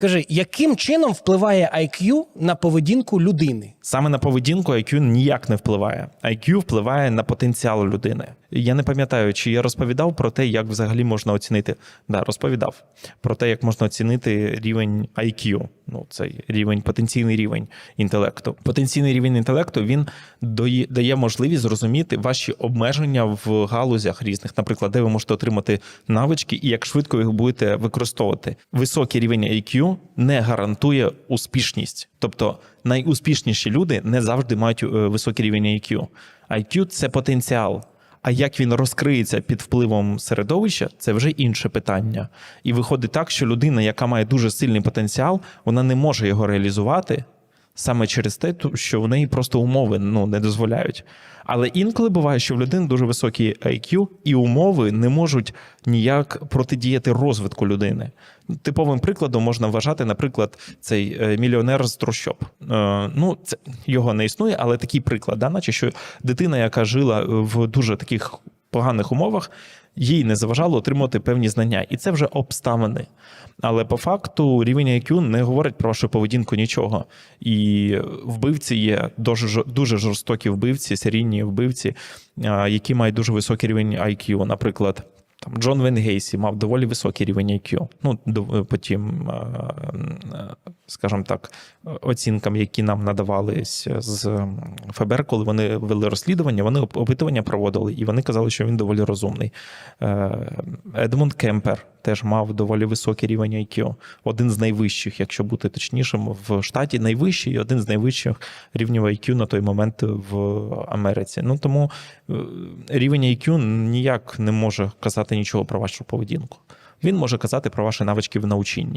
Кажи, яким чином впливає IQ на поведінку людини? Саме на поведінку IQ ніяк не впливає. IQ впливає на потенціал людини. Я не пам'ятаю, чи я розповідав про те, як взагалі можна оцінити. Да, розповідав про те, як можна оцінити рівень IQ. Ну, цей рівень, потенційний рівень інтелекту. Потенційний рівень інтелекту він дає, можливість зрозуміти ваші обмеження в галузях різних, наприклад, де ви можете отримати навички і як швидко ви їх будете використовувати. Високий рівень IQ не гарантує успішність. Тобто найуспішніші люди не завжди мають е, високий рівень IQ. IQ – це потенціал. А як він розкриється під впливом середовища, це вже інше питання. І виходить так, що людина, яка має дуже сильний потенціал, вона не може його реалізувати саме через те, що в неї просто умови ну, не дозволяють. Але інколи буває, що в людини дуже високий IQ, і умови не можуть ніяк протидіяти розвитку людини. Типовим прикладом можна вважати, наприклад, цей е, мільйонер з трущоб. Е, Ну, це його не існує, але такий приклад, да? наче що дитина, яка жила в дуже таких поганих умовах, їй не заважало отримувати певні знання, і це вже обставини. Але по факту рівень IQ не говорить про вашу поведінку нічого. І вбивці є дуже жорстокі вбивці, серійні вбивці, які мають дуже високий рівень IQ. Наприклад, там Джон Венгейсі мав доволі високий рівень IQ. Ну, по тим, скажімо так, оцінкам, які нам надавались з ФБР, коли вони вели розслідування, вони опитування проводили, і вони казали, що він доволі розумний. Е, Едмунд Кемпер теж мав доволі високий рівень IQ. Один з найвищих, якщо бути точнішим, в штаті найвищий, один з найвищих рівнів IQ на той момент в Америці. Ну тому е, рівень IQ ніяк не може казати нічого про вашу поведінку. Він може казати про ваші навички в научінні.